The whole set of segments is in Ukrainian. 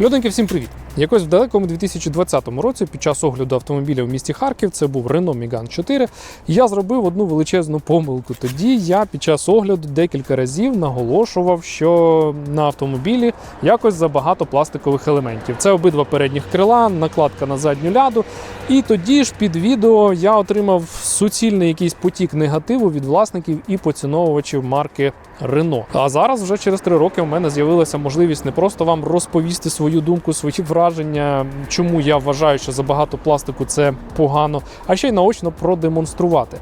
Люденьки, всім привіт! Якось в далекому 2020 році, під час огляду автомобіля в місті Харків, це був Renault Megane 4, я зробив одну величезну помилку. Тоді я під час огляду декілька разів наголошував, що на автомобілі якось забагато пластикових елементів. Це обидва передніх крила, накладка на задню ляду. І тоді ж під відео я отримав суцільний якийсь потік негативу від власників і поціновувачів марки Renault. А зараз, вже через три роки, у мене з'явилася можливість не просто вам розповісти свою думку, свої враження, чому я вважаю, що забагато пластику це погано, а ще й наочно продемонструвати.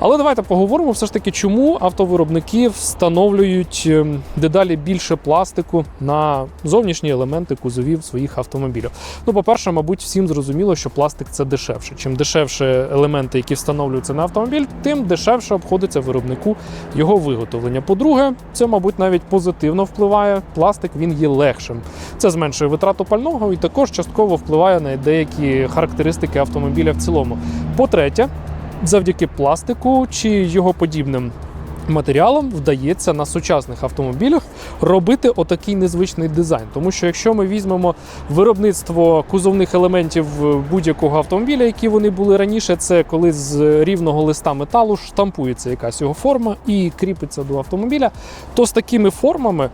Але давайте поговоримо все ж таки, чому автовиробники встановлюють ем, дедалі більше пластику на зовнішні елементи кузовів своїх автомобілів. Ну, по-перше, мабуть, всім зрозуміло, що пластик це дешевше. Чим дешевше елементи, які встановлюються на автомобіль, тим дешевше обходиться виробнику його виготовлення. По-друге, це, мабуть, навіть позитивно впливає. Пластик він є легшим. Це зменшує витрату пального і також частково впливає на деякі характеристики автомобіля в цілому. По-третє, завдяки пластику чи його подібним. Матеріалам вдається на сучасних автомобілях робити отакий незвичний дизайн. Тому що якщо ми візьмемо виробництво кузовних елементів будь-якого автомобіля, які вони були раніше, це коли з рівного листа металу штампується якась його форма і кріпиться до автомобіля, то з такими формами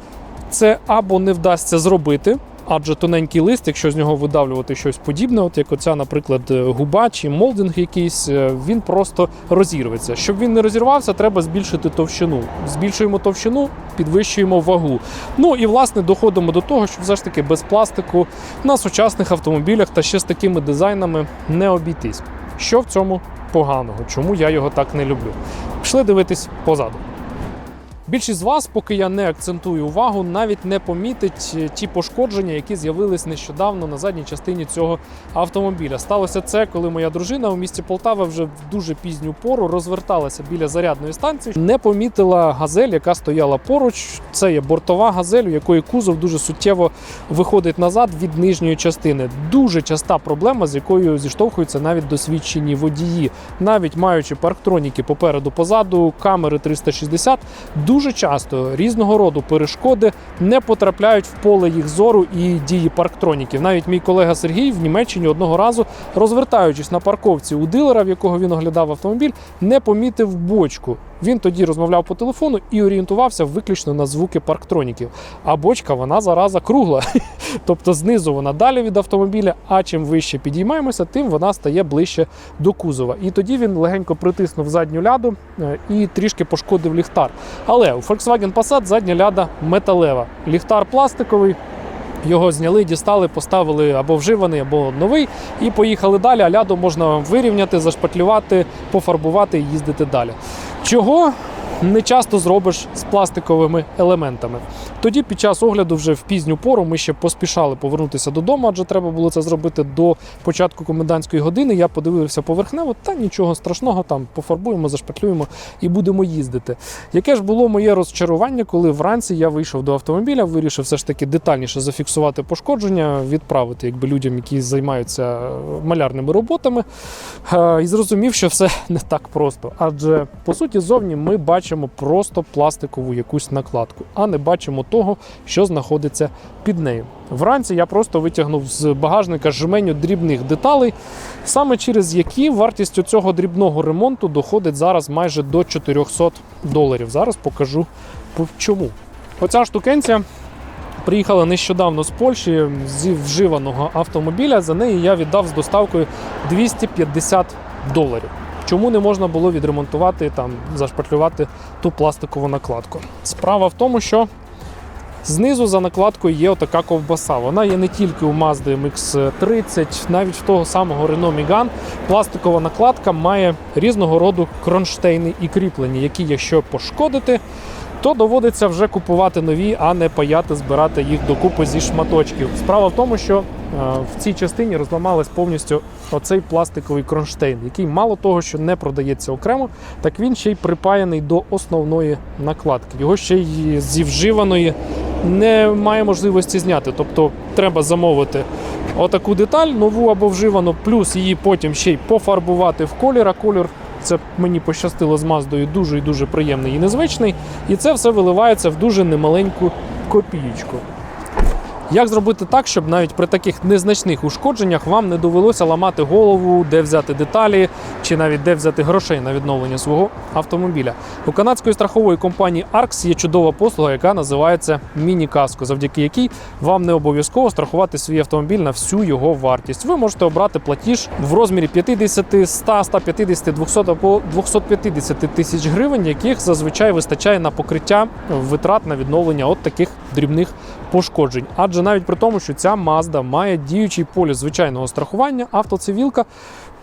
це або не вдасться зробити. Адже тоненький лист, якщо з нього видавлювати щось подібне, от як оця, наприклад, губа чи молдинг якийсь, е, він просто розірветься. Щоб він не розірвався, треба збільшити товщину. Збільшуємо товщину, підвищуємо вагу. Ну і власне доходимо до того, що все ж таки без пластику на сучасних автомобілях та ще з такими дизайнами не обійтись. Що в цьому поганого? Чому я його так не люблю? Пішли дивитись позаду. Більшість з вас, поки я не акцентую увагу, навіть не помітить е, ті пошкодження, які з'явились нещодавно на задній частині цього автомобіля. Сталося це, коли моя дружина у місті Полтава вже в дуже пізню пору розверталася біля зарядної станції. Не помітила газель, яка стояла поруч. Це є бортова газель, у якої кузов дуже суттєво виходить назад від нижньої частини. Дуже часта проблема, з якою зіштовхуються навіть досвідчені водії, навіть маючи парктроніки попереду, позаду, камери 360, дуже часто різного роду перешкоди не потрапляють в поле їх зору і дії парктроніків. Навіть мій колега Сергій в Німеччині одного разу, розвертаючись на парковці у дилера, в якого він оглядав автомобіль, не помітив бочку. Він тоді розмовляв по телефону і орієнтувався виключно на звуки парктроніків. А бочка вона зараза кругла. Тобто знизу вона далі від автомобіля, а чим вище підіймаємося, тим вона стає ближче до кузова. І тоді він легенько притиснув задню ляду е, і трішки пошкодив ліхтар. Але у Volkswagen Passat задня ляда металева, ліхтар пластиковий. Його зняли, дістали, поставили або вживаний, або новий, і поїхали далі. А ляду можна вирівняти, зашпатлювати, пофарбувати і їздити далі. Чого не часто зробиш з пластиковими елементами. Тоді, під час огляду, вже в пізню пору, ми ще поспішали повернутися додому, адже треба було це зробити до початку комендантської години. Я подивився поверхнево, та нічого страшного, там пофарбуємо, зашпатлюємо і будемо їздити. Яке ж було моє розчарування, коли вранці я вийшов до автомобіля, вирішив все ж таки детальніше зафіксувати пошкодження, відправити якби людям, які займаються малярними роботами, Е, і зрозумів, що все не так просто. Адже по суті, зовні ми бачимо просто пластикову якусь накладку, а не бачимо того, що знаходиться під нею. Вранці я просто витягнув з багажника жменю дрібних деталей, саме через які вартість цього дрібного ремонту доходить зараз майже до 400 доларів. Зараз покажу чому. Оця штукенція. Приїхала нещодавно з Польщі зі вживаного автомобіля. За неї я віддав з доставкою 250 доларів. Чому не можна було відремонтувати там, зашпатлювати ту пластикову накладку? Справа в тому, що знизу за накладкою є отака ковбаса. Вона є не тільки у Mazda MX-30, навіть в того самого Renault Megane пластикова накладка має різного роду кронштейни і кріплення, які, якщо пошкодити, то доводиться вже купувати нові, а не паяти, збирати їх докупи зі шматочків. Справа в тому, що е, в цій частині розламалась повністю оцей пластиковий кронштейн, який мало того, що не продається окремо, так він ще й припаяний до основної накладки. Його ще й зі вживаної немає можливості зняти. Тобто треба замовити отаку деталь, нову або вживану, плюс її потім ще й пофарбувати в колір, а колір це мені пощастило з Маздою дуже і дуже приємний і незвичний. І це все виливається в дуже немаленьку копієчку. Як зробити так, щоб навіть при таких незначних ушкодженнях вам не довелося ламати голову, де взяти деталі, чи навіть де взяти грошей на відновлення свого автомобіля? У канадської страхової компанії ARX є чудова послуга, яка називається міні-каско, завдяки якій вам не обов'язково страхувати свій автомобіль на всю його вартість. Ви можете обрати платіж в розмірі 50, 100, 150, 200 або 250 тисяч гривень, яких зазвичай вистачає на покриття витрат на відновлення от таких дрібних пошкоджень. Адже навіть при тому, що ця Mazda має діючий поліс звичайного страхування, автоцивілка,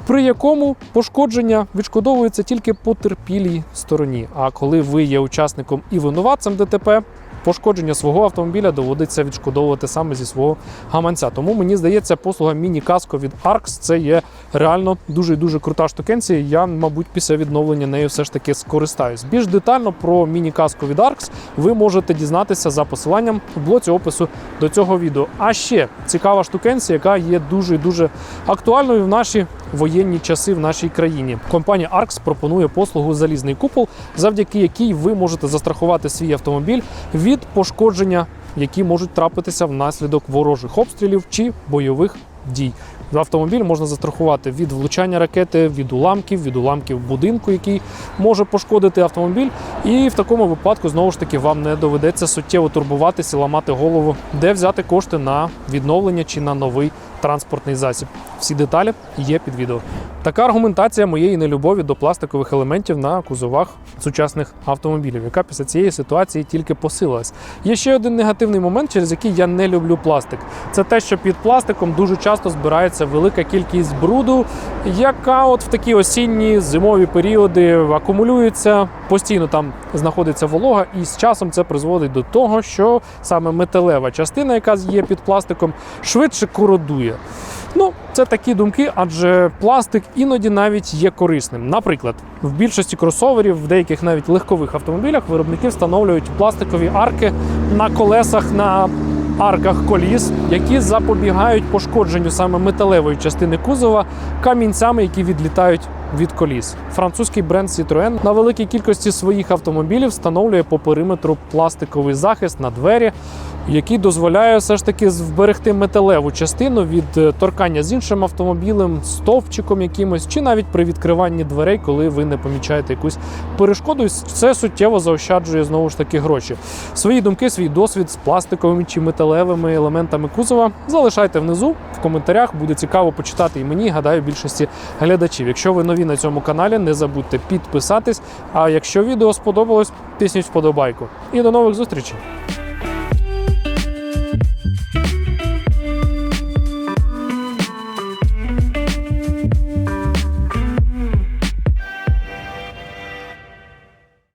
при якому пошкодження відшкодовується тільки потерпілій стороні. А коли ви є учасником і винуватцем ДТП, пошкодження свого автомобіля доводиться відшкодовувати саме зі свого гаманця. Тому мені здається, послуга міні-каско від ARX це є реально дуже дуже крута штукенція. Я, мабуть, після відновлення нею все ж таки скористаюсь. Більш детально про міні-каско від ARX ви можете дізнатися за посиланням в блоці опису до цього відео. А ще цікава штукенція, яка є дуже дуже актуальною в наші воєнні часи в нашій країні. Компанія ARX пропонує послугу залізний купол, завдяки якій ви можете застрахувати свій автомобіль пошкодження, які можуть трапитися внаслідок ворожих обстрілів чи бойових дій. Автомобіль можна застрахувати від влучання ракети, від уламків, від уламків будинку, який може пошкодити автомобіль. І в такому випадку знову ж таки вам не доведеться суттєво турбуватися, ламати голову, де взяти кошти на відновлення чи на новий транспортний засіб. Всі деталі є під відео. Така аргументація моєї нелюбові до пластикових елементів на кузовах сучасних автомобілів, яка після цієї ситуації тільки посилилась. Є ще один негативний момент, через який я не люблю пластик. Це те, що під пластиком дуже часто збирається велика кількість бруду, яка от в такі осінні зимові періоди акумулюється, постійно там знаходиться волога, і з часом це призводить до того, що саме металева частина, яка є під пластиком, швидше кородує. Ну, це такі думки, адже пластик іноді навіть є корисним. Наприклад, в більшості кросоверів, в деяких навіть легкових автомобілях, виробники встановлюють пластикові арки на колесах на арках коліс, які запобігають пошкодженню саме металевої частини кузова камінцями, які відлітають від коліс. Французький бренд Citroën на великій кількості своїх автомобілів встановлює по периметру пластиковий захист на двері, який дозволяє все ж таки зберегти металеву частину від е, торкання з іншим автомобілем, стовпчиком якимось, чи навіть при відкриванні дверей, коли ви не помічаєте якусь перешкоду. І Це суттєво заощаджує знову ж таки гроші. Свої думки, свій досвід з пластиковими чи металевими елементами кузова залишайте внизу в коментарях. Буде цікаво почитати і мені, гадаю, більшості глядачів. Якщо ви нові на цьому каналі, не забудьте підписатись. А якщо відео сподобалось, тисніть вподобайку. І до нових зустрічей!